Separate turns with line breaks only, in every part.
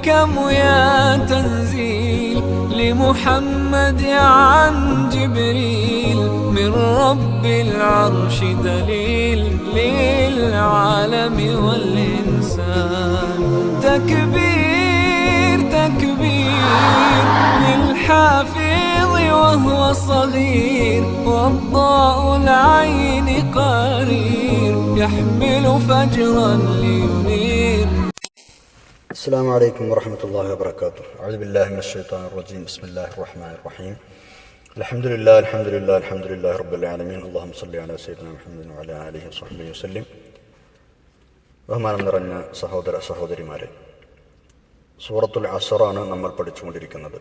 الحكم يا تنزيل لمحمد عن جبريل من رب العرش دليل للعالم والإنسان. تكبير تكبير للحافظ وهو صغير والضاء العين قرير يحمل فجرا لينير.
السلام عليكم ورحمة الله وبركاته أعوذ بالله من الشيطان الرجيم بسم الله الرحمن الرحيم الحمد لله الحمد لله الحمد لله رب العالمين اللهم صل على سيدنا محمد وعلى آله وصحبه وسلم ബഹുമാനം നിറഞ്ഞ സഹോദര സഹോദരിമാരെ സൂറത്തുൽ അസറാണ് നമ്മൾ പഠിച്ചുകൊണ്ടിരിക്കുന്നത്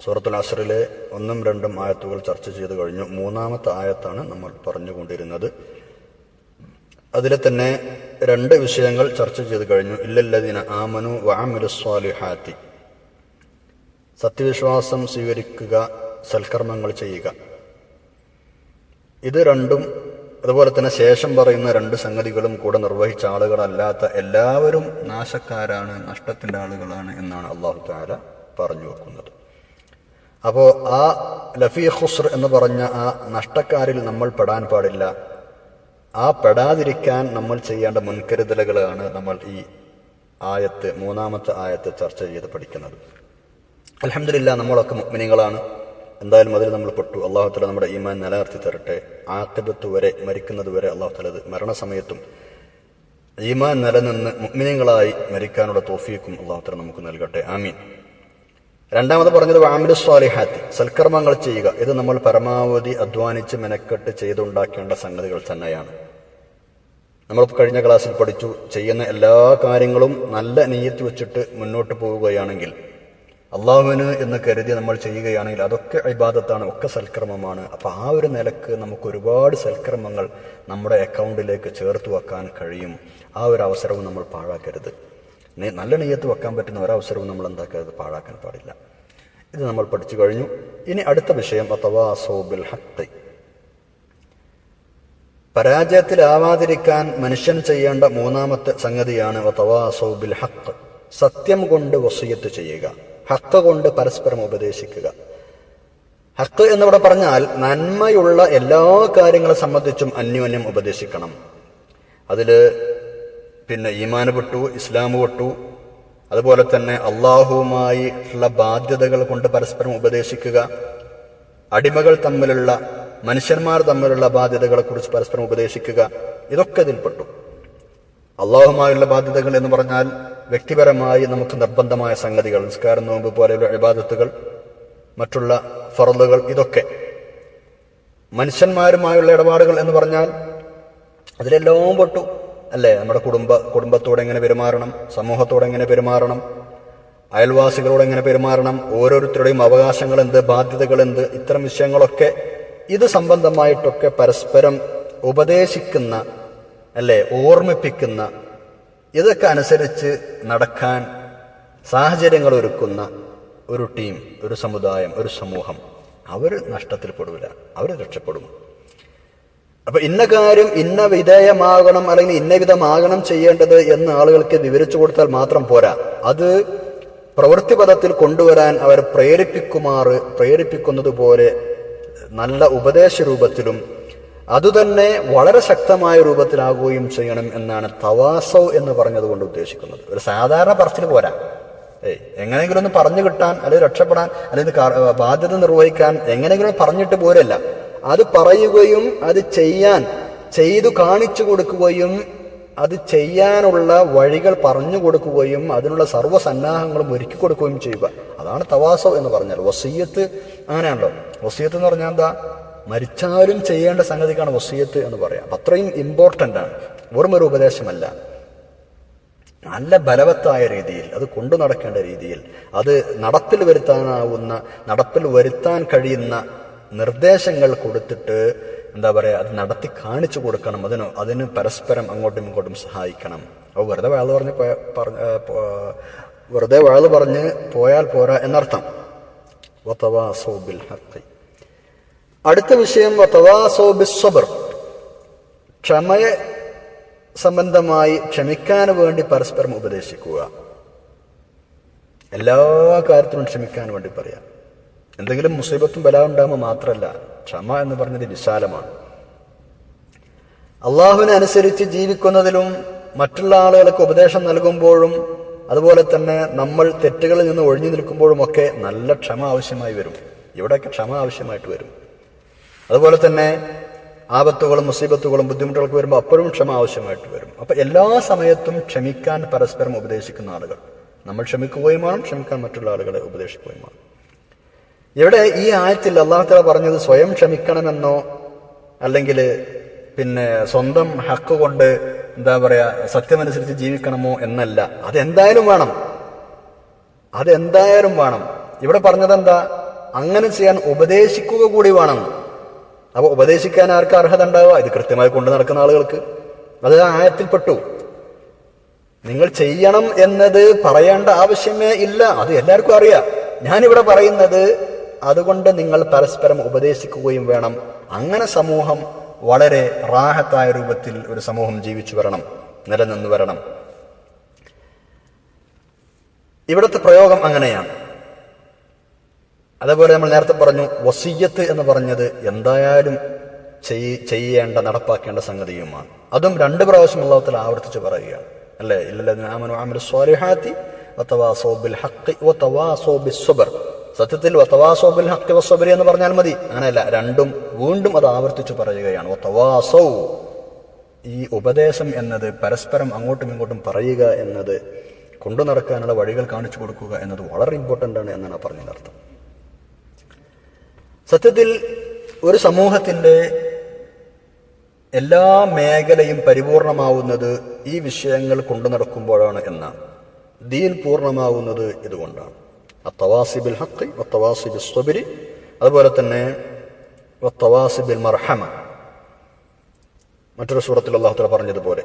സൂറത്തുൽ അസറിലെ ഒന്നും രണ്ടും ആയത്തുകൾ ചർച്ച ചെയ്തു കഴിഞ്ഞു മൂന്നാമത്തെ ആയത്താണ് നമ്മൾ പറഞ്ഞുകൊണ്ടിരുന്നത് അതിലെ തന്നെ രണ്ട് വിഷയങ്ങൾ ചർച്ച ചെയ്തു കഴിഞ്ഞു. ഇല്ലല്ലതിന ആമനു വാമിലുസ്വാലിഹാത്തി സത്യവിശ്വാസം സ്വീകരിക്കുക സൽക്കർമ്മങ്ങൾ ചെയ്യുക. ഇത് രണ്ടും അതുപോലെ തന്നെ ശേഷം പറയുന്ന രണ്ട് സംഗതികളും കൂടെ നിർവഹിച്ച ആളുകളല്ലാത്ത എല്ലാവരും നാശക്കാരാണ് നഷ്ടത്തിന്റെ ആളുകളാണ് എന്നാണ് അള്ളാഹു താല പറഞ്ഞു വെക്കുന്നത്. അപ്പോൾ ആ ലഫീ ഹുസ്ർ എന്ന് പറഞ്ഞ ആ നഷ്ടക്കാരിൽ നമ്മൾ പെടാൻ പാടില്ല. ആ പെടാതിരിക്കാൻ നമ്മൾ ചെയ്യേണ്ട മുൻകരുതലുകളാണ് നമ്മൾ ഈ ആയത്ത് മൂന്നാമത്തെ ആയത്ത് ചർച്ച ചെയ്ത് പഠിക്കുന്നത്. അലഹമില്ല നമ്മളൊക്കെ മുഗ്മിനികളാണ് എന്തായാലും അതിൽ നമ്മൾ പെട്ടു. അള്ളാഹുത്തല നമ്മുടെ ഈമാൻ നിലനിർത്തി തരട്ടെ. ആക്കബത്ത് വരെ മരിക്കുന്നത് വരെ അള്ളാഹുത്തല അത് മരണസമയത്തും ഈമാൻ നിലനിന്ന് മുഗ്മിനികളായി മരിക്കാനുള്ള തോഫീക്കും അള്ളാഹുത്തല നമുക്ക് നൽകട്ടെ. ആമീൻ. രണ്ടാമത് പറഞ്ഞത് വാമിലു സ്വാലിഹാത്തി സൽക്കർമ്മങ്ങൾ ചെയ്യുക. ഇത് നമ്മൾ പരമാവധി അധ്വാനിച്ച് മെനക്കെട്ട് ചെയ്തുണ്ടാക്കേണ്ട സംഗതികൾ തന്നെയാണ്. നമ്മൾ കഴിഞ്ഞ ക്ലാസ്സിൽ പഠിച്ചു ചെയ്യുന്ന എല്ലാ കാര്യങ്ങളും നല്ല നെയ്യത്ത് വെച്ചിട്ട് മുന്നോട്ട് പോവുകയാണെങ്കിൽ അള്ളാഹുവിന് എന്ന് കരുതി നമ്മൾ ചെയ്യുകയാണെങ്കിൽ അതൊക്കെ ഇബാദത്താണ് ഒക്കെ സൽക്കർമ്മമാണ്. അപ്പോൾ ആ ഒരു നിലയ്ക്ക് നമുക്ക് ഒരുപാട് സൽക്കർമ്മങ്ങൾ നമ്മുടെ അക്കൗണ്ടിലേക്ക് ചേർത്ത് വെക്കാൻ കഴിയും. ആ ഒരു അവസരവും നമ്മൾ പാഴാക്കരുത്. നല്ല നെയ്യത്ത് വെക്കാൻ പറ്റുന്ന ഒരവസരവും നമ്മൾ എന്താക്കരുത് പാഴാക്കാൻ പാടില്ല. ഇത് നമ്മൾ പഠിച്ചു കഴിഞ്ഞു. ഇനി അടുത്ത വിഷയം അഥവാ സോബിൽ ഹത്ത് പരാജയത്തിലാവാതിരിക്കാൻ മനുഷ്യൻ ചെയ്യേണ്ട മൂന്നാമത്തെ സംഗതിയാണ് അഥവാ സോബിൽ ഹക്ക് സത്യം കൊണ്ട് വസീയത്ത് ചെയ്യുക. ഹക്ക് കൊണ്ട് പരസ്പരം ഉപദേശിക്കുക. ഹക്ക് എന്നിവിടെ പറഞ്ഞാൽ നന്മയുള്ള എല്ലാ കാര്യങ്ങളെ സംബന്ധിച്ചും അന്യോന്യം ഉപദേശിക്കണം. അതിൽ പിന്നെ ഈമാന് പെട്ടു ഇസ്ലാം പെട്ടു. അതുപോലെ തന്നെ അള്ളാഹുവുമായി ഉള്ള ബാധ്യതകൾ കൊണ്ട് പരസ്പരം ഉപദേശിക്കുക. അടിമകൾ തമ്മിലുള്ള മനുഷ്യന്മാർ തമ്മിലുള്ള ബാധ്യതകളെ കുറിച്ച് പരസ്പരം ഉപദേശിക്കുക. ഇതൊക്കെ ഇതിൽപ്പെട്ടു അള്ളാഹുമായുള്ള ബാധ്യതകൾ എന്ന് പറഞ്ഞാൽ വ്യക്തിപരമായി നമുക്ക് നിർബന്ധമായ സംഗതികൾ നിസ്കാരം നോമ്പ് പോലെയുള്ള ഇബാദത്തുകൾ മറ്റുള്ള ഫറലുകൾ ഇതൊക്കെ. മനുഷ്യന്മാരുമായുള്ള ഇടപാടുകൾ എന്ന് പറഞ്ഞാൽ അതിലെല്ലാം പൊട്ടു. അല്ലേ? നമ്മുടെ കുടുംബ കുടുംബത്തോട് എങ്ങനെ പെരുമാറണം? സമൂഹത്തോട് എങ്ങനെ പെരുമാറണം? അയൽവാസികളോട് എങ്ങനെ പെരുമാറണം? ഓരോരുത്തരുടെയും അവകാശങ്ങൾ എന്ത് ബാധ്യതകൾ എന്ത് ഇത്തരം വിഷയങ്ങളൊക്കെ ഇത് സംബന്ധമായിട്ടൊക്കെ പരസ്പരം ഉപദേശിക്കുന്ന അല്ലേ ഓർമ്മിപ്പിക്കുന്ന ഇതൊക്കെ അനുസരിച്ച് നടക്കാൻ സാഹചര്യങ്ങൾ ഒരുക്കുന്ന ഒരു ടീം ഒരു സമുദായം ഒരു സമൂഹം. അവർ നഷ്ടത്തിൽപ്പെടില്ല അവർ രക്ഷപ്പെടും. അപ്പൊ ഇന്ന കാര്യം ഇന്ന വിധേയമാകണം അല്ലെങ്കിൽ ഇന്ന വിധമാകണം ചെയ്യേണ്ടത് എന്ന് ആളുകൾക്ക് വിവരിച്ചു കൊടുത്താൽ മാത്രം പോരാ. അത് പ്രവൃത്തിപഥത്തിൽ കൊണ്ടുവരാൻ അവർ പ്രേരിപ്പിക്കുമാറ് പ്രേരിപ്പിക്കുന്നത് പോലെ നല്ല ഉപദേശ രൂപത്തിലും അതുതന്നെ വളരെ ശക്തമായ രൂപത്തിലാകുകയും ചെയ്യണം എന്നാണ് തവാസൗ എന്ന് പറഞ്ഞതുകൊണ്ട് ഉദ്ദേശിക്കുന്നത്. ഒരു സാധാരണ പറച്ചിൽ പോരാ. ഏയ് എങ്ങനെയെങ്കിലും ഒന്ന് പറഞ്ഞു കിട്ടാൻ അല്ലെങ്കിൽ രക്ഷപ്പെടാൻ അല്ലെങ്കിൽ ബാധ്യത നിർവഹിക്കാൻ എങ്ങനെയെങ്കിലും പറഞ്ഞിട്ട് പോരല്ല. അത് പറയുകയും അത് ചെയ്യാൻ ചെയ്തു കാണിച്ചു കൊടുക്കുകയും അത് ചെയ്യാനുള്ള വഴികൾ പറഞ്ഞു കൊടുക്കുകയും അതിനുള്ള സർവസന്നാഹങ്ങളും ഒരുക്കി കൊടുക്കുകയും ചെയ്യുക. അതാണ് തവാസോ എന്ന് പറഞ്ഞാൽ. വസീയത്ത് അങ്ങനെയാണല്ലോ. വസീയത്ത് എന്ന് പറഞ്ഞാൽ എന്താ? മരിച്ചാലും ചെയ്യേണ്ട സംഗതിക്കാണ് വസീയത്ത് എന്ന് പറയാം. അത്രയും ഇമ്പോർട്ടന്റ് ആണ്. വെറും ഒരു ഉപദേശമല്ല. നല്ല ബലവത്തായ രീതിയിൽ അത് കൊണ്ടു നടക്കേണ്ട രീതിയിൽ അത് നടപ്പിൽ വരുത്താനാവുന്ന നടപ്പിൽ വരുത്താൻ കഴിയുന്ന നിർദ്ദേശങ്ങൾ കൊടുത്തിട്ട് എന്താ പറയുക അത് നടത്തി കാണിച്ചു കൊടുക്കണം. അതിന് അതിന് പരസ്പരം അങ്ങോട്ടും ഇങ്ങോട്ടും സഹായിക്കണം. അപ്പോൾ വെറുതെ വഴൽ പറഞ്ഞ് പറഞ്ഞ വെറുതെ വഴൽ പറഞ്ഞ് പോയാൽ പോരാ എന്നർത്ഥം. വതവാസൗ ബിൽ ഹഖ്. അടുത്ത വിഷയം ക്ഷമയെ സംബന്ധമായി ക്ഷമിക്കാൻ വേണ്ടി പരസ്പരം ഉപദേശിക്കുക. എല്ലാ കാര്യത്തിനും ക്ഷമിക്കാൻ വേണ്ടി പറയാം. എന്തെങ്കിലും മുസീബത്തും ബല ഉണ്ടാകുമ്പോൾ മാത്രമല്ല ക്ഷമ എന്ന് പറഞ്ഞത് വിശാലമാണ്. അള്ളാഹുവിനെ അനുസരിച്ച് ജീവിക്കുന്നതിലും മറ്റുള്ള ആളുകൾക്ക് ഉപദേശം നൽകുമ്പോഴും അതുപോലെ തന്നെ നമ്മൾ തെറ്റുകളിൽ നിന്ന് ഒഴിഞ്ഞു നിൽക്കുമ്പോഴും ഒക്കെ നല്ല ക്ഷമ ആവശ്യമായി വരും. ഇവിടെയൊക്കെ ക്ഷമ ആവശ്യമായിട്ട് വരും. അതുപോലെ തന്നെ ആപത്തുകളും മുസീബത്തുകളും ബുദ്ധിമുട്ടുകളൊക്കെ വരുമ്പോൾ അപ്പോഴും ക്ഷമ ആവശ്യമായിട്ട് വരും. അപ്പൊ എല്ലാ സമയത്തും ക്ഷമിക്കാൻ പരസ്പരം ഉപദേശിക്കുന്ന ആളുകൾ. നമ്മൾ ക്ഷമിക്കുകയും വേണം ക്ഷമിക്കാൻ മറ്റുള്ള ആളുകളെ ഉപദേശിക്കുകയും വേണം. ഇവിടെ ഈ ആയത്തിൽ അള്ളാഹുത്തല പറഞ്ഞത് സ്വയം ക്ഷമിക്കണമെന്നോ അല്ലെങ്കിൽ പിന്നെ സ്വന്തം ഹക്ക് കൊണ്ട് എന്താ പറയുക സത്യമനുസരിച്ച് ജീവിക്കണമോ എന്നല്ല. അതെന്തായാലും വേണം. അതെന്തായാലും വേണം. ഇവിടെ പറഞ്ഞത് എന്താ അങ്ങനെ ചെയ്യാൻ ഉപദേശിക്കുക കൂടി വേണം. അപ്പൊ ഉപദേശിക്കാൻ ആർക്ക് അർഹത ഉണ്ടാവുക? ഇത് കൃത്യമായി കൊണ്ടു നടക്കുന്ന ആളുകൾക്ക്. അത് ആയത്തിൽപ്പെട്ടു. നിങ്ങൾ ചെയ്യണം എന്നത് പറയേണ്ട ആവശ്യമേ ഇല്ല. അത് എല്ലാവർക്കും അറിയാം. ഞാനിവിടെ പറയുന്നത് അതുകൊണ്ട് നിങ്ങൾ പരസ്പരം ഉപദേശിക്കുകയും വേണം. അങ്ങനെ സമൂഹം വളരെ റാഹത്തായ രൂപത്തിൽ ഒരു സമൂഹം ജീവിച്ചു വരണം നിലനിന്ന് വരണം. ഇവിടുത്തെ പ്രയോഗം അങ്ങനെയാണ്. അതേപോലെ നമ്മൾ നേരത്തെ പറഞ്ഞു വസീയത്ത് എന്ന് പറഞ്ഞത് എന്തായാലും ചെയ്- ചെയ്യേണ്ട നടപ്പാക്കേണ്ട സംഗതിയുമാണ്. അതും രണ്ട് പ്രാവശ്യം അള്ളാഹത്തിൽ ആവർത്തിച്ച് പറയുകയാണ്. അല്ലേ? ഇല്ലല്ലാമനു സത്യത്തിൽ വതവാസൗ ബിൽ ഹഖ് വസ്സബ്രി എന്ന് പറഞ്ഞാൽ മതി. അങ്ങനെയല്ല രണ്ടും വീണ്ടും അത് ആവർത്തിച്ചു പറയുകയാണ്. വതവാസൗ ഈ ഉപദേശം എന്നത് പരസ്പരം അങ്ങോട്ടും ഇങ്ങോട്ടും പറയുക എന്നത് കൊണ്ടു നടക്കാനുള്ള വഴികൾ കാണിച്ചു കൊടുക്കുക എന്നത് വളരെ ഇമ്പോർട്ടന്റ് ആണ് എന്നാണ് പറഞ്ഞതിനർത്ഥം സത്യത്തിൽ ഒരു സമൂഹത്തിന്റെ എല്ലാ മേഖലയും പരിപൂർണമാവുന്നത് ഈ വിഷയങ്ങൾ കൊണ്ടു നടക്കുമ്പോഴാണ് എന്നാണ്. ദീൻ പൂർണമാവുന്നത് ഇതുകൊണ്ടാണ്. അത്തവാസിബിൽ ഹക്കി വത്തവാസിബിൽ സ്വബിരി അതുപോലെ തന്നെ വത്തവാസിബിൽ മർഹമ മറ്റൊരു സൂറത്തിൽ അള്ളാഹുത്തല പറഞ്ഞതുപോലെ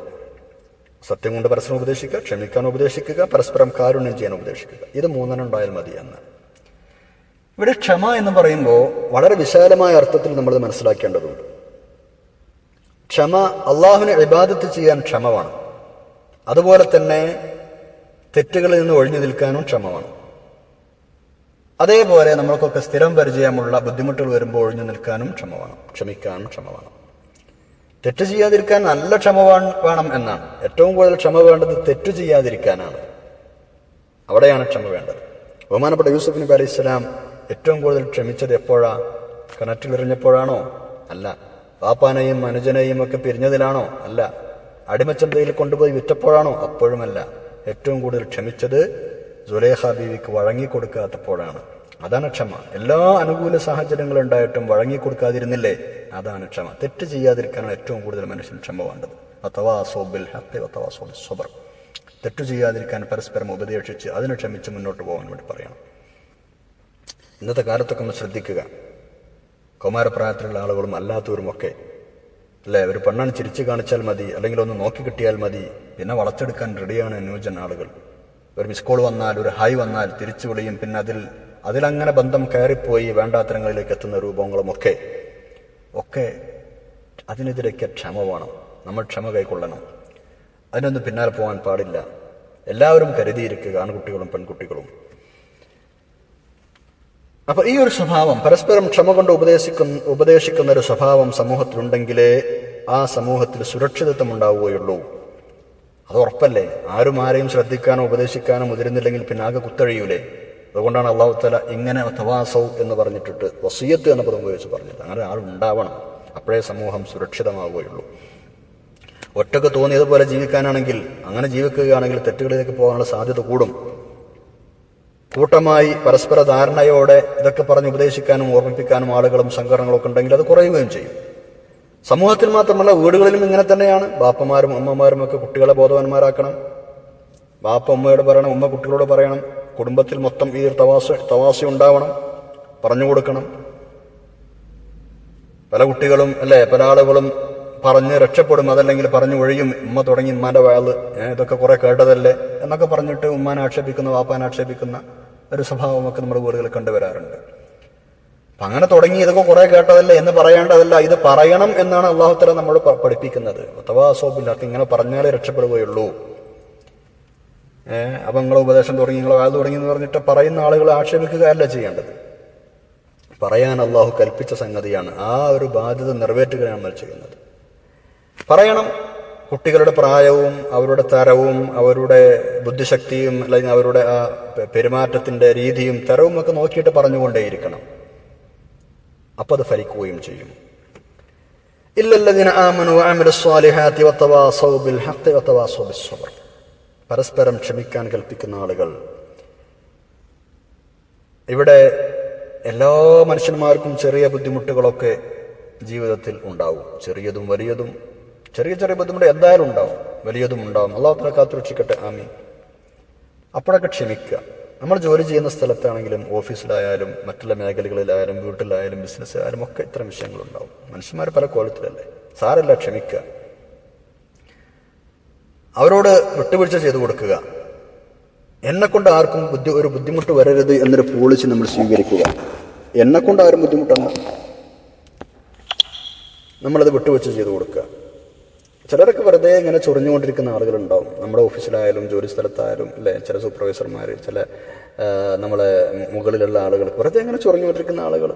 സത്യം കൊണ്ട് പരസ്പരം ഉപദേശിക്കുക ക്ഷമിക്കാൻ ഉപദേശിക്കുക പരസ്പരം കാരുണ്യം ചെയ്യാൻ ഉപദേശിക്കുക. ഇത് മൂന്നെണ്ണം ഉണ്ടായാൽ മതി എന്ന്. ഇവിടെ ക്ഷമ എന്ന് പറയുമ്പോൾ വളരെ വിശാലമായ അർത്ഥത്തിൽ നമ്മൾ മനസ്സിലാക്കേണ്ടതുണ്ട്. ക്ഷമ അള്ളാഹുവിനെ ഇബാദത്ത് ചെയ്യാൻ ക്ഷമ അതുപോലെ തന്നെ തെറ്റുകളിൽ നിന്ന് ഒഴിഞ്ഞു നിൽക്കാനും ക്ഷമ അതേപോലെ നമ്മൾക്കൊക്കെ സ്ഥിരം പരിചയമുള്ള ബുദ്ധിമുട്ടുകൾ വരുമ്പോൾ ഒഴിഞ്ഞു നിൽക്കാനും ക്ഷമ വേണം ക്ഷമിക്കാനും ക്ഷമ വേണം തെറ്റ് ചെയ്യാതിരിക്കാൻ നല്ല ക്ഷമ വേണം എന്നാണ്. ഏറ്റവും കൂടുതൽ ക്ഷമ വേണ്ടത് തെറ്റ് ചെയ്യാതിരിക്കാനാണ്. അവിടെയാണ് ക്ഷമ വേണ്ടത്. ബഹുമാനപ്പെട്ട യൂസുഫ് നബി അലൈഹി സ്വലാം ഏറ്റവും കൂടുതൽ ക്ഷമിച്ചത് എപ്പോഴാ? കിണറ്റിലെറിഞ്ഞപ്പോഴാണോ അല്ല. പാപ്പാനെയും അനുജനെയും ഒക്കെ പിരിഞ്ഞതിലാണോ? അല്ല. അടിമച്ചന്തയിൽ കൊണ്ടുപോയി വിറ്റപ്പോഴാണോ? അപ്പോഴുമല്ല. ഏറ്റവും കൂടുതൽ ക്ഷമിച്ചത് സുലേഖ ബീവിക്ക് വഴങ്ങിക്കൊടുക്കാത്തപ്പോഴാണ്. അതാണ് ക്ഷമ. എല്ലാ അനുകൂല സാഹചര്യങ്ങളും ഉണ്ടായിട്ടും വഴങ്ങിക്കൊടുക്കാതിരുന്നില്ലേ? അതാണ് ക്ഷമ. തെറ്റ് ചെയ്യാതിരിക്കാനാണ് ഏറ്റവും കൂടുതൽ മനുഷ്യൻ ക്ഷമ വേണ്ടത്. അഥവാ സോബിൽ ഹത്തെ അഥവാ സോബിൽ സൊബർ. തെറ്റു ചെയ്യാതിരിക്കാൻ പരസ്പരം ഉപദേശിച്ച് അതിനെ ക്ഷമിച്ച് മുന്നോട്ട് പോകാൻ വേണ്ടി പറയണം. ഇന്നത്തെ കാലത്തൊക്കെ ഒന്ന് ശ്രദ്ധിക്കുക. കൗമാരപ്രായത്തിലുള്ള ആളുകളും അല്ലാത്തവരും ഒക്കെ അല്ലേ? ഒരു പെണ്ണാണ് ചിരിച്ചു കാണിച്ചാൽ മതി അല്ലെങ്കിൽ ഒന്ന് നോക്കി കിട്ടിയാൽ മതി പിന്നെ വളച്ചെടുക്കാൻ റെഡിയാണ് ന്യൂജൻ ആളുകൾ. ഒരു മിസ് കോൾ വന്നാൽ ഒരു ഹായ് വന്നാൽ തിരിച്ചു വിളിയും പിന്നെ അതിൽ അതിലങ്ങനെ ബന്ധം കയറിപ്പോയി വേണ്ടാത്തരങ്ങളിലേക്ക് എത്തുന്ന രൂപങ്ങളും ഒക്കെ. അതിനെതിരെയൊക്കെ ക്ഷമ വേണം. നമ്മൾ ക്ഷമ കൈക്കൊള്ളണം. അതിനൊന്നും പിന്നാലെ പോകാൻ പാടില്ല. എല്ലാവരും കരുതിയിരിക്കുക ആൺകുട്ടികളും പെൺകുട്ടികളും. അപ്പൊ ഈ ഒരു സ്വഭാവം പരസ്പരം ക്ഷമ കൊണ്ട് ഉപദേശിക്കുന്ന ഉപദേശിക്കുന്ന ഒരു സ്വഭാവം സമൂഹത്തിലുണ്ടെങ്കിലേ ആ സമൂഹത്തിൽ സുരക്ഷിതത്വം ഉണ്ടാവുകയുള്ളൂ. അത് ഉറപ്പല്ലേ? ആരും ആരെയും ശ്രദ്ധിക്കാനോ ഉപദേശിക്കാനോ മുതിരുന്നില്ലെങ്കിൽ പിന്നെ ആകെ കുത്തഴിയൂലേ? അതുകൊണ്ടാണ് അള്ളാഹു തല ഇങ്ങനെ തവാസൗ എന്ന് പറഞ്ഞിട്ടിട്ട് വസീയത്ത് എന്ന പദം ഉപയോഗിച്ച് പറഞ്ഞത്. അങ്ങനെ ആളുണ്ടാവണം അപ്പോഴേ സമൂഹം സുരക്ഷിതമാവുകയുള്ളൂ. ഒറ്റയ്ക്ക് തോന്നിയതുപോലെ ജീവിക്കാനാണെങ്കിൽ അങ്ങനെ ജീവിക്കുകയാണെങ്കിൽ തെറ്റുകളിലേക്ക് പോകാനുള്ള സാധ്യത കൂടും. കൂട്ടമായി പരസ്പര ധാരണയോടെ ഇതൊക്കെ പറഞ്ഞ് ഉപദേശിക്കാനും ഓർമ്മിപ്പിക്കാനും ആളുകളും സംഘടനകളൊക്കെ ഉണ്ടെങ്കിൽ അത് കുറയുകയും ചെയ്യും. സമൂഹത്തിൽ മാത്രമല്ല വീടുകളിലും ഇങ്ങനെ തന്നെയാണ്. ബാപ്പമാരും അമ്മമാരും ഒക്കെ കുട്ടികളെ ബോധവാന്മാരാക്കണം. ബാപ്പ ഉമ്മയോട് പറയണം ഉമ്മ കുട്ടികളോട് പറയണം. കുടുംബത്തിൽ മൊത്തം ഈ തവാസ തവാസി ഉണ്ടാവണം. പറഞ്ഞു കൊടുക്കണം. പല കുട്ടികളും അല്ലെ പല ആളുകളും പറഞ്ഞ് രക്ഷപ്പെടും. അതല്ലെങ്കിൽ പറഞ്ഞു ഒഴിയും. ഉമ്മ തുടങ്ങി വയൽ ഏ, ഇതൊക്കെ കുറെ കേട്ടതല്ലേ എന്നൊക്കെ പറഞ്ഞിട്ട് ഉമ്മാനെ ആക്ഷേപിക്കുന്ന വാപ്പാനെ ആക്ഷേപിക്കുന്ന ഒരു സ്വഭാവമൊക്കെ നമ്മുടെ വീടുകളിൽ കണ്ടുവരാറുണ്ട്. അപ്പൊ അങ്ങനെ തുടങ്ങി ഇതൊക്കെ കുറെ കേട്ടതല്ല എന്ന് പറയേണ്ടതല്ല ഇത് പറയണം എന്നാണ് അള്ളാഹുത്തല നമ്മൾ പഠിപ്പിക്കുന്നത്. അഥവാ സോബില്ലാത്ത ഇങ്ങനെ പറഞ്ഞാലേ രക്ഷപ്പെടുകയുള്ളൂ. ഏഹ് അപ്പൊ നിങ്ങളെ ഉപദേശം തുടങ്ങി നിങ്ങളെ കാലം തുടങ്ങി എന്ന് പറഞ്ഞിട്ട് പറയുന്ന ആളുകളെ ആക്ഷേപിക്കുകയല്ല ചെയ്യേണ്ടത്. പറയാൻ അള്ളാഹു കൽപ്പിച്ച സംഗതിയാണ്. ആ ഒരു ബാധ്യത നിറവേറ്റുകയാണ് നമ്മൾ ചെയ്യുന്നത്. പറയണം. കുട്ടികളുടെ പ്രായവും അവരുടെ തരവും അവരുടെ ബുദ്ധിശക്തിയും അല്ലെങ്കിൽ അവരുടെ ആ പെരുമാറ്റത്തിന്റെ രീതിയും തരവും ഒക്കെ നോക്കിയിട്ട് പറഞ്ഞുകൊണ്ടേയിരിക്കണം. അപ്പൊ അത് ഫലിക്കുകയും ചെയ്യും പരസ്പരം ക്ഷമിക്കാൻ കൽപ്പിക്കുന്ന ആളുകൾ. ഇവിടെ എല്ലാ മനുഷ്യന്മാർക്കും ചെറിയ ബുദ്ധിമുട്ടുകളൊക്കെ ജീവിതത്തിൽ ഉണ്ടാവും. ചെറിയതും വലിയതും ചെറിയ ചെറിയ ബുദ്ധിമുട്ട് എന്തായാലും ഉണ്ടാവും. വലിയതും ഉണ്ടാവും. അള്ളാഹു തല കാത്തുരക്ഷിക്കട്ടെ. ആമീൻ. അപ്പോഴൊക്കെ ക്ഷമിക്കുക. നമ്മൾ ജോലി ചെയ്യുന്ന സ്ഥലത്താണെങ്കിലും ഓഫീസിലായാലും മറ്റുള്ള മേഖലകളിലായാലും വീട്ടിലായാലും ബിസിനസ്സിലായാലും ഒക്കെ ഇത്തരം വിഷയങ്ങളുണ്ടാവും. മനുഷ്യന്മാർ പല കോലത്തിലല്ലേ സാരല്ല ക്ഷമിക്കുക. അവരോട് വിട്ടുവീഴ്ച ചെയ്തു കൊടുക്കുക. എന്നെ കൊണ്ട് ആർക്കും ബുദ്ധി ഒരു ബുദ്ധിമുട്ട് വരരുത് എന്നൊരു പോളിസി നമ്മൾ സ്വീകരിക്കുക. എന്നെ കൊണ്ട് ആരും ബുദ്ധിമുട്ടാണ് നമ്മളത് വിട്ടുവീഴ്ച ചെയ്തു കൊടുക്കുക. ചിലരൊക്കെ വെറുതെ ഇങ്ങനെ ചൊറിഞ്ഞുകൊണ്ടിരിക്കുന്ന ആളുകളുണ്ടാവും. നമ്മുടെ ഓഫീസിലായാലും ജോലി സ്ഥലത്തായാലും അല്ലെ? ചില സൂപ്പർവൈസർമാർ ചില നമ്മളെ മുകളിലുള്ള ആളുകൾ വെറുതെ ഇങ്ങനെ ചൊറിഞ്ഞുകൊണ്ടിരിക്കുന്ന ആളുകൾ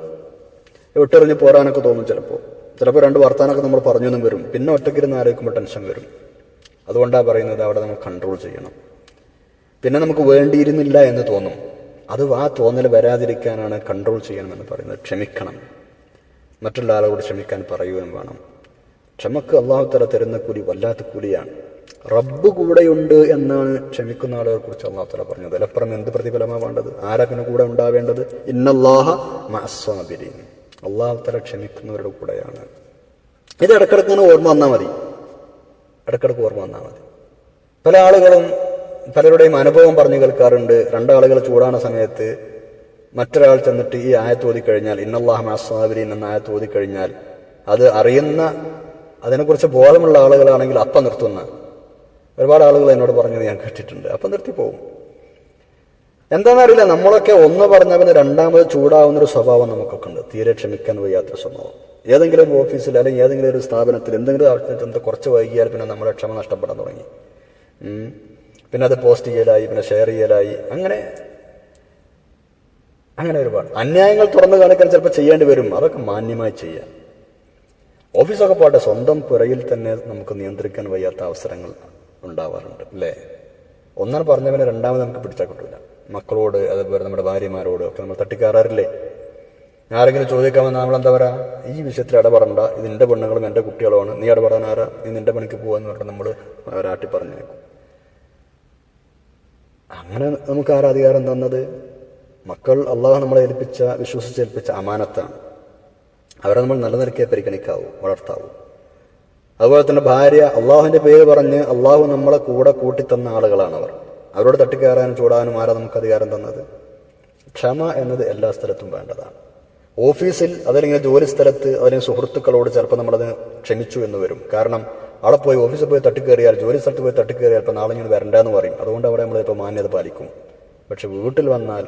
വിട്ടെറിഞ്ഞ് പോരാനൊക്കെ തോന്നും ചിലപ്പോൾ ചിലപ്പോൾ രണ്ട് വർത്താനൊക്കെ നമ്മൾ പറഞ്ഞു എന്നും വരും. പിന്നെ ഒറ്റയ്ക്കിരുന്ന് ആലോചിക്കുമ്പോൾ ടെൻഷൻ വരും. അതുകൊണ്ടാണ് പറയുന്നത് അവിടെ നമ്മൾ കൺട്രോൾ ചെയ്യണം. പിന്നെ നമുക്ക് വേണ്ടിയിരുന്നില്ല എന്ന് തോന്നും. അത് ആ തോന്നൽ വരാതിരിക്കാനാണ് കൺട്രോൾ ചെയ്യണമെന്ന് പറയുന്നത്. ക്ഷമിക്കണം. മറ്റുള്ള ആളോട് ക്ഷമിക്കാൻ പറയുകയും വേണം. ക്ഷമക്ക് അള്ളാഹു തല തരുന്ന കൂലി വല്ലാത്ത കൂലിയാണ്. റബ്ബ് കൂടെയുണ്ട് എന്നാണ് ക്ഷമിക്കുന്ന ആളുകളെ കുറിച്ച് അള്ളാഹു തല പറഞ്ഞത്. അതിലപ്പുറം എന്ത് പ്രതിഫലമാണ് വേണ്ടത്? ആരാ പിന്നെ കൂടെ ഉണ്ടാവേണ്ടത്? ഇന്നല്ലാഹ മസ്വാബിരി തല ക്ഷമിക്കുന്നവരുടെ കൂടെയാണ്. ഇത് ഇടക്കിടക്ക് ഇങ്ങനെ ഓർമ്മ വന്നാൽ മതി. ഇടക്കിടക്ക് ഓർമ്മ വന്നാൽ മതി. പല ആളുകളും പലരുടെയും അനുഭവം പറഞ്ഞു കേൾക്കാറുണ്ട്. രണ്ടാളുകൾ ചൂടാണ സമയത്ത് മറ്റൊരാൾ ചെന്നിട്ട് ഈ ആയത്ത് ഓതിക്കഴിഞ്ഞാൽ ഇന്നല്ലാഹ് മാസാബിരീൻ എന്ന ആയത്ത് ഓതിക്കഴിഞ്ഞാൽ അത് അറിയുന്ന അതിനെക്കുറിച്ച് ബോധമുള്ള ആളുകളാണെങ്കിൽ അപ്പം നിർത്തുന്ന. ഒരുപാട് ആളുകൾ എന്നോട് പറഞ്ഞത് ഞാൻ കേട്ടിട്ടുണ്ട്. അപ്പം നിർത്തി പോകും എന്താണെന്നറിയില്ല നമ്മളൊക്കെ ഒന്ന് പറഞ്ഞവന് രണ്ടാമത് ചൂടാവുന്നൊരു സ്വഭാവം നമുക്കൊക്കെ ഉണ്ട്. തീരെ ക്ഷമിക്കാൻ വയ്യാത്ത സ്വഭാവം. ഏതെങ്കിലും ഒരു ഓഫീസിൽ അല്ലെങ്കിൽ ഏതെങ്കിലും ഒരു സ്ഥാപനത്തിൽ എന്തെങ്കിലും ആവശ്യത്തിന് കുറച്ച് വൈകിയാൽ പിന്നെ നമ്മളെ ക്ഷമ നഷ്ടപ്പെടാൻ തുടങ്ങി. പിന്നെ അത് പോസ്റ്റ് ചെയ്യലായി പിന്നെ ഷെയർ ചെയ്യലായി. അങ്ങനെ അങ്ങനെ ഒരുപാട്. അന്യായങ്ങൾ തുറന്നു കാണിക്കാൻ ചിലപ്പോൾ ചെയ്യേണ്ടി വരും. അതൊക്കെ മാന്യമായി ചെയ്യാം ഓഫീസൊക്കെ പോകട്ടെ സ്വന്തം പുരയിൽ തന്നെ നമുക്ക് നിയന്ത്രിക്കാൻ വയ്യാത്ത അവസരങ്ങൾ ഉണ്ടാവാറുണ്ട് അല്ലേ? ഒന്നാണ് പറഞ്ഞവനെ രണ്ടാമത് നമുക്ക് പിടിച്ചാൽ കിട്ടില്ല മക്കളോട് അതുപോലെ നമ്മുടെ ഭാര്യമാരോട് ഒക്കെ നമ്മൾ തട്ടിക്കാറില്ലേ ആരെങ്കിലും ചോദിക്കാൻ വന്നാൽ നമ്മൾ എന്താ പറയുക ഈ വിഷയത്തിൽ ഇടപെടണ്ട. ഇത് എന്റെ പെണ്ണുങ്ങളും എന്റെ കുട്ടികളുമാണ്. നീ ഇടപെടാൻ ആരാ? നീ നിന്റെ പണിക്ക് പോകാന്ന് പറഞ്ഞിട്ട് നമ്മൾ അവരാട്ടി പറഞ്ഞേക്കും. അങ്ങനെ നമുക്ക് ആരാധികാരം തന്നത്? മക്കൾ അള്ളാഹു നമ്മളെ ഏൽപ്പിച്ച വിശ്വസിച്ച് ഏൽപ്പിച്ച അമാനത്താണ്. അവരെ നമ്മൾ നല്ല നിലയ്ക്ക് പരിഗണിക്കാവൂ വളർത്താവൂ. അതുപോലെ തന്നെ ഭാര്യ അള്ളാഹുവിന്റെ പേര് പറഞ്ഞ് അള്ളാഹു നമ്മളെ കൂടെ കൂട്ടിത്തന്ന ആളുകളാണ് അവർ അവരോട് തട്ടിക്കയറാനും ചൂടാനും ആരാ നമുക്ക് അധികാരം തന്നത്? ക്ഷമ എന്നത് എല്ലാ സ്ഥലത്തും വേണ്ടതാണ്. ഓഫീസിൽ അതല്ലെങ്കിൽ ജോലി സ്ഥലത്ത് അല്ലെങ്കിൽ സുഹൃത്തുക്കളോട് ചിലപ്പോൾ നമ്മളത് ക്ഷമിച്ചു എന്ന് വരും. കാരണം അവിടെ പോയി ഓഫീസിൽ പോയി തട്ടിക്കയറിയാൽ ജോലി സ്ഥലത്ത് പോയി തട്ടിക്കയറിയാൽ ഇപ്പോൾ നാളെ ഇങ്ങനെ വരണ്ടെന്ന് പറയും. അതുകൊണ്ട് അവിടെ നമ്മൾ ഇപ്പോൾ മാന്യത പാലിക്കും. പക്ഷെ വീട്ടിൽ വന്നാൽ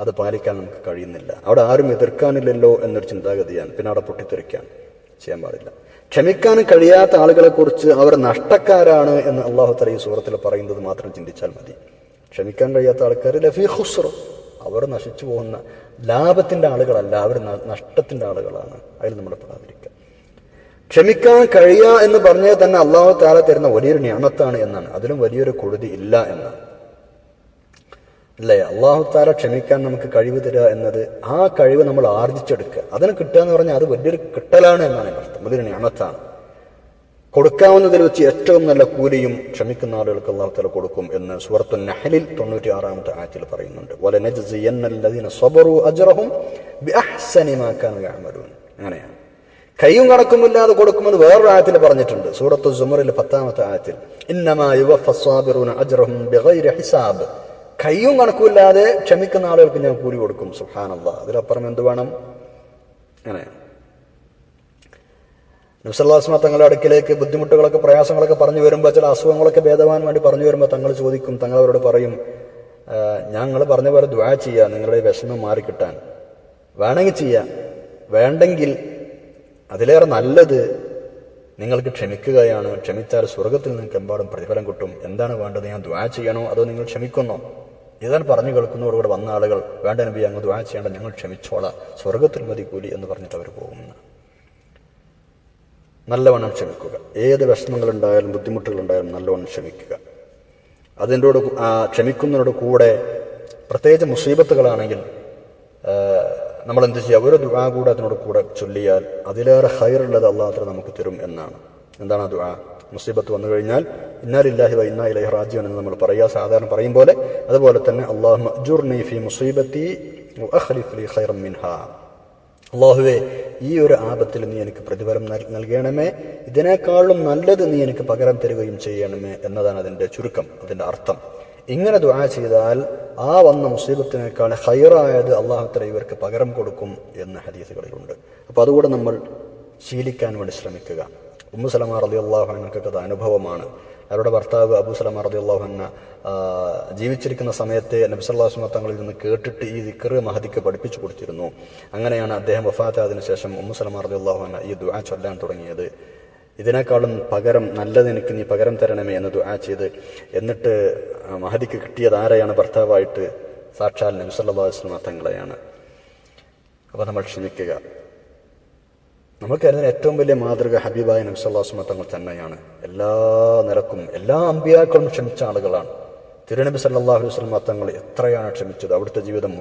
അത് പാലിക്കാൻ നമുക്ക് കഴിയുന്നില്ല. അവിടെ ആരും എതിർക്കാനില്ലല്ലോ എന്നൊരു ചിന്താഗതിയാണ്. പിന്നെ അവിടെ പൊട്ടിത്തെറിക്കാൻ ചെയ്യാൻ പാടില്ല. ക്ഷമിക്കാൻ കഴിയാത്ത ആളുകളെക്കുറിച്ച് അവർ നഷ്ടക്കാരാണ് എന്ന് അള്ളാഹു ഈ സൂറത്തിൽ പറയുന്നത് മാത്രം ചിന്തിച്ചാൽ മതി. ക്ഷമിക്കാൻ കഴിയാത്ത ആൾക്കാർ ലഫീ ഹുസ്റു അവർ നശിച്ചു പോകുന്ന ലാഭത്തിന്റെ ആളുകളല്ല അവർ നഷ്ടത്തിന്റെ ആളുകളാണ്. അതിൽ നമ്മൾ പെടാതിരിക്കുക. ക്ഷമിക്കാൻ കഴിയുക എന്ന് പറഞ്ഞാൽ തന്നെ അള്ളാഹു താല തരുന്ന വലിയൊരു ഞാമത്താണ് എന്നാണ്. അതിലും വലിയൊരു കൊടുതി ഇല്ല എന്നാണ്. അല്ലേ അള്ളാഹു താല ക്ഷമിക്കാൻ നമുക്ക് കഴിവ് തരിക എന്നത് ആ കഴിവ് നമ്മൾ ആർജിച്ചെടുക്കുക. അതിന് കിട്ടുക എന്ന് പറഞ്ഞാൽ അത് വലിയൊരു കിട്ടലാണ് എന്നാണ് അർത്ഥം. വലിയൊരു ഞാമത്താണ് കൊടുക്കാവുന്നതിൽ വെച്ച് ഏറ്റവും നല്ല കൂലിയും ക്ഷമിക്കുന്ന ആളുകൾക്ക് അള്ളാഹു താല കൊടുക്കും എന്ന് സുഹൃത്തു നഹലിൽ തൊണ്ണൂറ്റി ആറാമത്തെ ആയത്തിൽ പറയുന്നുണ്ട്. അങ്ങനെയാണ്. കൈയും കണക്കുമില്ലാതെ കൊടുക്കുമെന്ന് വേറൊരു ആയത്തിൽ പറഞ്ഞിട്ടുണ്ട്. സൂറത്തു സുമറിൽ പത്താമത്തെ ആയത്തിൽ ഇന്നമാ ഹിസാബ്. കൈയും കണക്കുമില്ലാതെ ക്ഷമിക്കുന്ന ആളുകൾക്ക് ഞാൻ കൂലി കൊടുക്കും. സുഹാനല്ല അതിലപ്പുറം എന്ത് വേണം? അങ്ങനെ. നബ്സല്ലാസ്മ തങ്ങളുടെ അടുക്കിലേക്ക് ബുദ്ധിമുട്ടുകളൊക്കെ പ്രയാസങ്ങളൊക്കെ പറഞ്ഞു വരുമ്പോൾ ചില അസുഖങ്ങളൊക്കെ ഭേദവാൻ വേണ്ടി പറഞ്ഞു വരുമ്പോൾ തങ്ങൾ ചോദിക്കും തങ്ങൾ അവരോട് പറയും ഞങ്ങൾ പറഞ്ഞ പോലെ ദ്വാ ചെയ്യുക നിങ്ങളുടെ വിഷമം മാറിക്കിട്ടാൻ. വേണമെങ്കിൽ ചെയ്യാം. വേണ്ടെങ്കിൽ അതിലേറെ നല്ലത് നിങ്ങൾക്ക് ക്ഷമിക്കുകയാണ്. ക്ഷമിച്ചാൽ സ്വർഗത്തിൽ നിങ്ങൾക്ക് എമ്പാടും പ്രതിഫലം കിട്ടും. എന്താണ് വേണ്ടത്? ഞാൻ ദ്വാ ചെയ്യണോ? അതോ നിങ്ങൾ ക്ഷമിക്കുന്നോ? ഇതാണ് പറഞ്ഞു കേൾക്കുന്നതോടുകൂടെ വന്ന ആളുകൾ വേണ്ട നബി അങ്ങ് ദ്വാ ചെയ്യേണ്ട ഞങ്ങൾ ക്ഷമിച്ചോളാം. സ്വർഗത്തിൽ മതി കൂലി എന്ന് പറഞ്ഞിട്ട് അവർ പോകുന്ന. നല്ലവണ്ണം ക്ഷമിക്കുക. ഏത് വിഷമങ്ങളുണ്ടായാലും ബുദ്ധിമുട്ടുകളുണ്ടായാലും നല്ലവണ്ണം ക്ഷമിക്കുക. ആ ക്ഷമിക്കുന്നതിനോട് കൂടെ പ്രത്യേകിച്ച് മുസീബത്തുകളാണെങ്കിൽ നമ്മൾ എന്ത് ചെയ്യുക? ഒരു ദുആ കൂടെ അതിനോട് കൂടെ ചൊല്ലിയാൽ അതിലേറെ ഹൈറുള്ളത് അല്ലാത്ത നമുക്ക് തരും എന്നാണ്. എന്താണ് ആ ദുആ? മുസീബത്ത് വന്നു കഴിഞ്ഞാൽ ഇന്നാലില്ലാഹി വ ഇന്നാ ഇലൈഹി റാജിയൻ എന്ന് നമ്മൾ പറയുക. സാധാരണ പറയും പോലെ അതുപോലെ തന്നെ അള്ളാഹു അജുർനി ഫി മുസീബത്തി മിൻഹാ. ഈ ഒരു ആപത്തിൽ നീ എനിക്ക് പ്രതിഫലം നൽ- നൽകണമേ. ഇതിനേക്കാളും നല്ലത് നീ എനിക്ക് പകരം തരുകയും ചെയ്യണമേ എന്നതാണ് അതിന്റെ ചുരുക്കം അതിന്റെ അർത്ഥം. ഇങ്ങനെ ദുആ ചെയ്താൽ ആ വന്ന മുസീബത്തിനേക്കാൾ ഹൈറായത് അള്ളാഹുത്തല ഇവർക്ക് പകരം കൊടുക്കും എന്ന് ഹദീസുകളിലുണ്ട്. അപ്പോൾ അതുകൂടെ നമ്മൾ ശീലിക്കാൻ വേണ്ടി ശ്രമിക്കുക. ഉമ്മു സലമ റതി അള്ളാഹുനക്കൊക്കെ അത് അനുഭവമാണ്. അവരുടെ ഭർത്താവ് അബു സലമ റതി അള്ളാഹുന ജീവിച്ചിരിക്കുന്ന സമയത്തെ നബ്സല്ലാസ്മ തങ്ങളിൽ നിന്ന് കേട്ടിട്ട് ഈ ദിക്കറ് മഹദിക്ക് പഠിപ്പിച്ചു കൊടുത്തിരുന്നു. അങ്ങനെയാണ് അദ്ദേഹം വഫാത്തായതിനു ശേഷം ഉമ്മു സലമ റതി അള്ളാഹുന ഈ ദുആ ചൊല്ലാൻ തുടങ്ങിയത്. ഇതിനേക്കാളും പകരം നല്ലത് എനിക്ക് നീ പകരം തരണമേ എന്ന് ദുആ ചെയ്ത് എന്നിട്ട് മഹദിക്ക് കിട്ടിയത് ആരെയാണ് ഭർത്താവായിട്ട്? സാക്ഷാൽ നബ്സല്ലാസ്മ തങ്ങളെയാണ്. അപ്പോൾ നമ്മൾ ക്ഷമിക്കുക. നമുക്ക് അതിന് ഏറ്റവും വലിയ മാതൃക ഹബീബായ നബ്സല്ലാസ്മ തങ്ങൾ തന്നെയാണ്. എല്ലാ നിരക്കും എല്ലാ അമ്പിയാക്കളും ക്ഷമിച്ച ആളുകളാണ്. തിരുനബി സല്ലാഹു വസ്ലമ തങ്ങൾ എത്രയാണ് ക്ഷമിച്ചത്? അവിടുത്തെ ജീവിതം